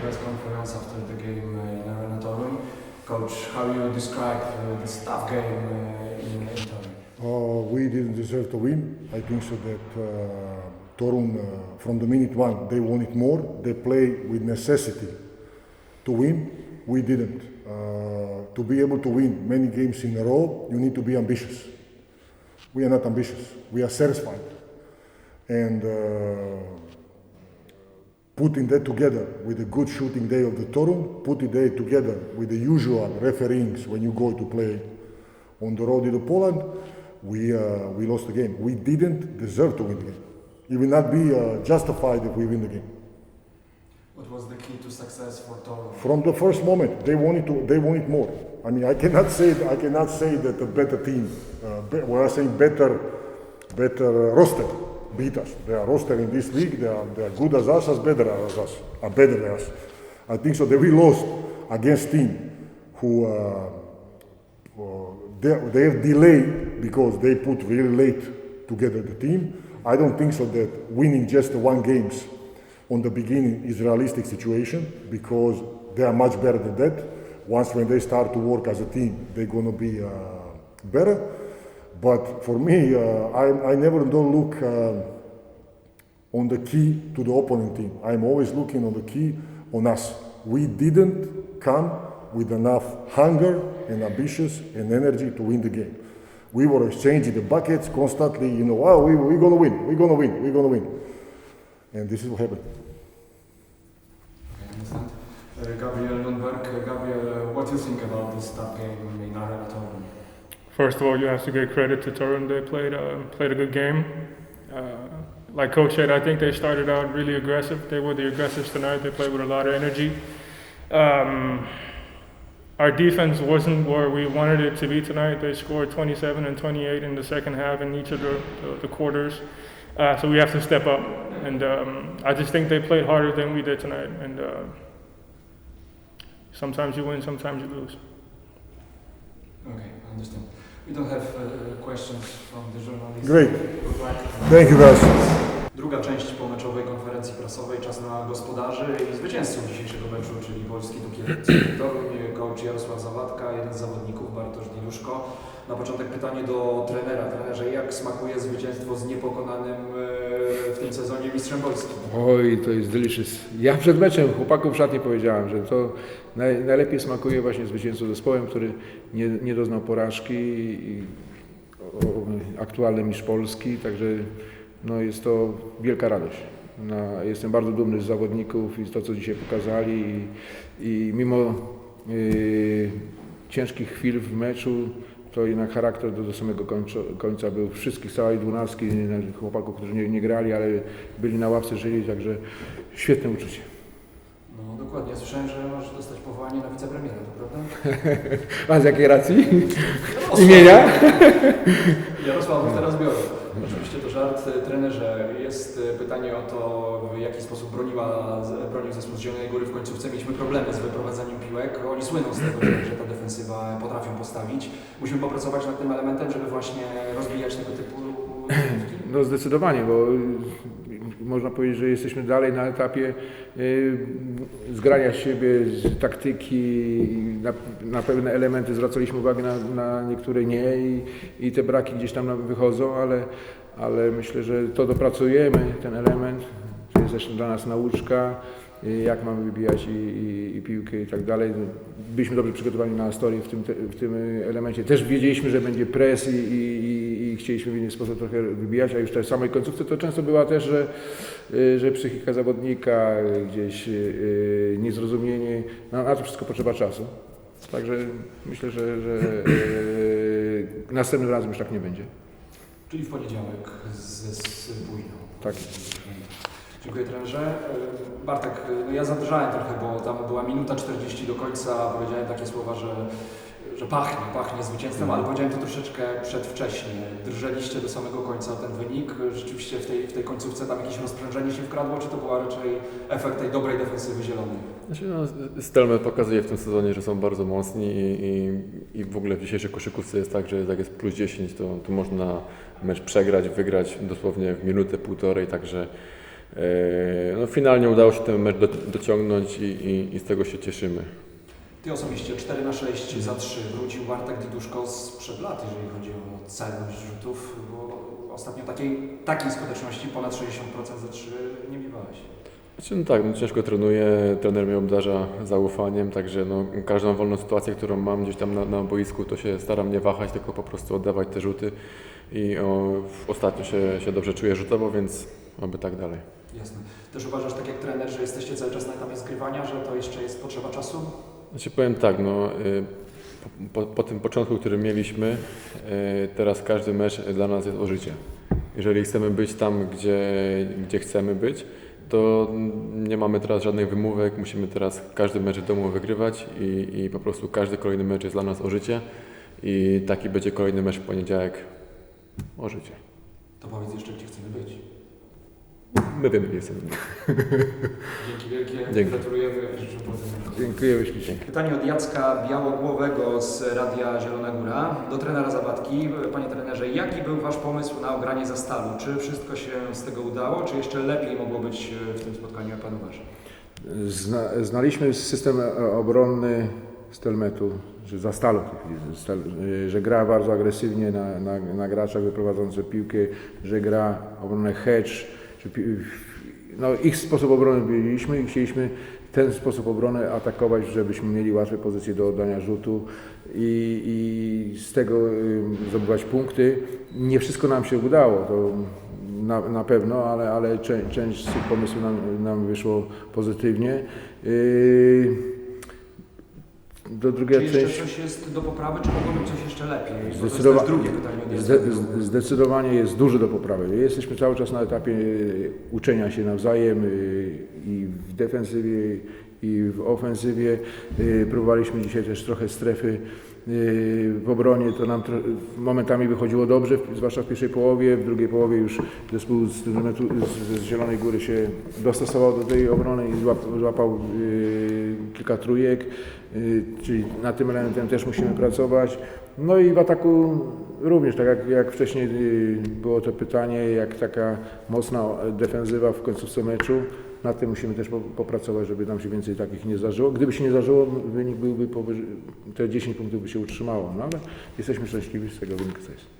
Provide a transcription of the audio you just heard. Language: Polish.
Press conference after the game uh, in Arena Toruń. Coach, how you describe uh, this tough game uh, in, in Toruń? Uh, we didn't deserve to win. I think so that uh, Torun, uh, from the minute one, they wanted more. They play with necessity to win. We didn't. Uh, to be able to win many games in a row, you need to be ambitious. We are not ambitious. We are satisfied. And putting that together with a good shooting day of the Torun, putting that together with the usual refereeings when you go to play on the road to Poland, we, uh, we lost the game. We didn't deserve to win the game. It will not be uh, justified if we win the game. What was the key to success for Toruń? From the first moment, they wanted to. They wanted more. I mean, I cannot say. I cannot say that a better team. Uh, be, we are saying better, better uh, roster beat us. They are roster in this league. They are, they are good as us, as better as us, are better than us. I think so. That we lost against team who uh, uh, they, they have delayed because they put really late together the team. I don't think so that winning just one games on the beginning is realistic situation because they are much better than that. Once when they start to work as a team, they're gonna be uh, better. But for me, uh, I, I never don't look uh, on the key to the opponent team. I'm always looking on the key on us. We didn't come with enough hunger and ambitious and energy to win the game. We were exchanging the buckets constantly. You know, oh, we, we're gonna win. We're gonna win. We're gonna win. And this is what happened. Understand. Uh, Gabriel Lundberg, uh, Gabriel, uh, what do you think about this tough game in Toruń? First of all, you have to give credit to Torun. They played uh, played a good game. Uh, like Coach said, I think they started out really aggressive. They were the aggressives tonight. They played with a lot of energy. Um, our defense wasn't where we wanted it to be tonight. They scored 27 and 28 in the second half in each of the, the, the quarters. Uh, so we have to step up. And um, I just think they played harder than we did tonight. And uh, sometimes you win, sometimes you lose. Okay, I understand. We don't have uh, questions from the journalists. Great. Thank you, guys. Druga część pomeczowej konferencji prasowej, czas na gospodarzy i zwycięzców dzisiejszego meczu, czyli Polski Dukiewicz. Coach Jarosław Zawadka, jeden z zawodników Bartosz Diluszko. Na początek pytanie do trenera. Trenerze, jak smakuje zwycięstwo z niepokonanym e, w tym sezonie mistrzem Polski? Oj, to jest delicious. Ja przed meczem chłopakom w szatni powiedziałem, że to naj, najlepiej smakuje właśnie zwycięstwo zespołem, który nie, nie doznał porażki i o, aktualny mistrz Polski, także no, jest to wielka radość. No, jestem bardzo dumny z zawodników i z to, co dzisiaj pokazali i, i mimo y, ciężkich chwil w meczu, to jednak charakter do, do samego końca, końca był wszystkich, całej dwunastki, chłopaków, którzy nie, nie grali, ale byli na ławce żyli, także świetne uczucie. No dokładnie, słyszałem, że masz dostać powołanie na wicepremiera, to prawda? A z jakiej racji? Imienia? Jarosław teraz biorę. Oczywiście to żart. Trenerze, jest pytanie o to, w jaki sposób broniła, bronił zespół z Zielonej Góry w końcówce. Mieliśmy problemy z wyprowadzaniem piłek. Oni słyną z tego, że, ta defensywa potrafią postawić. Musimy popracować nad tym elementem, żeby właśnie rozwijać tego typu. No zdecydowanie, bo y, można powiedzieć, że jesteśmy dalej na etapie y, zgrania siebie, z taktyki. Na, na pewne elementy zwracaliśmy uwagę, na, na niektóre nie i, i te braki gdzieś tam nam wychodzą, ale, ale myślę, że to dopracujemy, ten element. To jest też dla nas nauczka, jak mamy wybijać i, i, i piłkę i tak dalej. Byliśmy dobrze przygotowani na historię w tym, te, w tym elemencie. Też wiedzieliśmy, że będzie pres i, i, i chcieliśmy w inny sposób trochę wybijać, a już w samej końcówce to często była też, że, y, że psychika zawodnika, y, gdzieś y, niezrozumienie, no, na to wszystko potrzeba czasu. Także myślę, że, że y, następnym razem już tak nie będzie. Czyli w poniedziałek z, z Bujną. Tak. Dziękuję trenerze. Y, Bartek, no ja zadrżałem trochę, bo tam była minuta 40 do końca, powiedziałem takie słowa, że, że pachnie, pachnie zwycięstwem, ale powiedziałem to troszeczkę przedwcześnie. Drżeliście do samego końca ten wynik. Rzeczywiście w tej, w tej końcówce tam jakieś rozprężenie się wkradło, czy to była raczej efekt tej dobrej defensywy zielonej? Znaczy, no, Stelmet pokazuje w tym sezonie, że są bardzo mocni i, i, i w ogóle w dzisiejszej koszykówce jest tak, że jak jest plus 10, to, to można mecz przegrać, wygrać dosłownie w minutę, półtorej, także E, No, finalnie udało się ten mecz do, dociągnąć i, i, i z tego się cieszymy. Ty osobiście 4 na 6 za 3 wrócił Bartek Diduszko sprzed lat, jeżeli chodzi o celność rzutów, bo ostatnio takiej, takiej skuteczności ponad 60% za 3 nie miewałeś. Znaczy, no tak, no ciężko trenuję, trener mnie obdarza zaufaniem, także no, każdą wolną sytuację, którą mam gdzieś tam na, na boisku, to się staram nie wahać, tylko po prostu oddawać te rzuty i o, ostatnio się, się dobrze czuję rzutowo, więc oby tak dalej. Jasne. Też uważasz, tak jak trener, że jesteście cały czas na etapie zgrywania, że to jeszcze jest potrzeba czasu? Znaczy powiem tak, no, y, po, po, tym początku, który mieliśmy, y, teraz każdy mecz dla nas jest o życie. Jeżeli chcemy być tam, gdzie, gdzie chcemy być, to nie mamy teraz żadnych wymówek, musimy teraz każdy mecz w domu wygrywać i, i po prostu każdy kolejny mecz jest dla nas o życie i taki będzie kolejny mecz w poniedziałek o życie. To powiedz jeszcze, gdzie chcemy być. My wiemy, gdzie być. Dzięki wielkie, Dzięki. gratulujemy życzę powodzenia. Dziękuję ślicznie. Pytanie od Jacka Białogłowego z Radia Zielona Góra do trenera Zawadki. Panie trenerze, jaki był Wasz pomysł na ogranie za stalu? Czy wszystko się z tego udało, czy jeszcze lepiej mogło być w tym spotkaniu, jak Pan uważa? Zna, znaliśmy system e, obronny Stelmetu, że za stalu, stel, y, że gra bardzo agresywnie na, na, na graczach wyprowadzących piłkę, że gra obronę hedge, no, ich sposób obrony byliśmy i chcieliśmy ten sposób obrony atakować, żebyśmy mieli łatwe pozycje do oddania rzutu i, i z tego zdobywać punkty. Nie wszystko nam się udało, to na, na pewno, ale, ale czę, część z tych pomysłów nam, nam wyszło pozytywnie. Yy, do Czy drugiej jeszcze części. coś jest do poprawy, czy mogło być coś jeszcze lepiej? Jest Zdecydowa- drugie pytanie Zde, zdecydowanie jest dużo do poprawy. Jesteśmy cały czas na etapie y, uczenia się nawzajem y, i w defensywie, i w ofensywie. Y, Próbowaliśmy dzisiaj też trochę strefy y, w obronie. To nam momentami wychodziło dobrze, zwłaszcza w pierwszej połowie. W drugiej połowie już zespół z, z, Zielonej Góry się dostosował do tej obrony i złap, złapał y, kilka trójek. Czyli nad tym elementem też musimy pracować. No i w ataku również, tak jak, jak wcześniej było to pytanie, jak taka mocna defensywa w końcówce meczu, nad tym musimy też po- popracować, żeby nam się więcej takich nie zdarzyło. Gdyby się nie zdarzyło, wynik byłby powyżej, te 10 punktów by się utrzymało, no ale jesteśmy szczęśliwi z tego wyniku, co jest.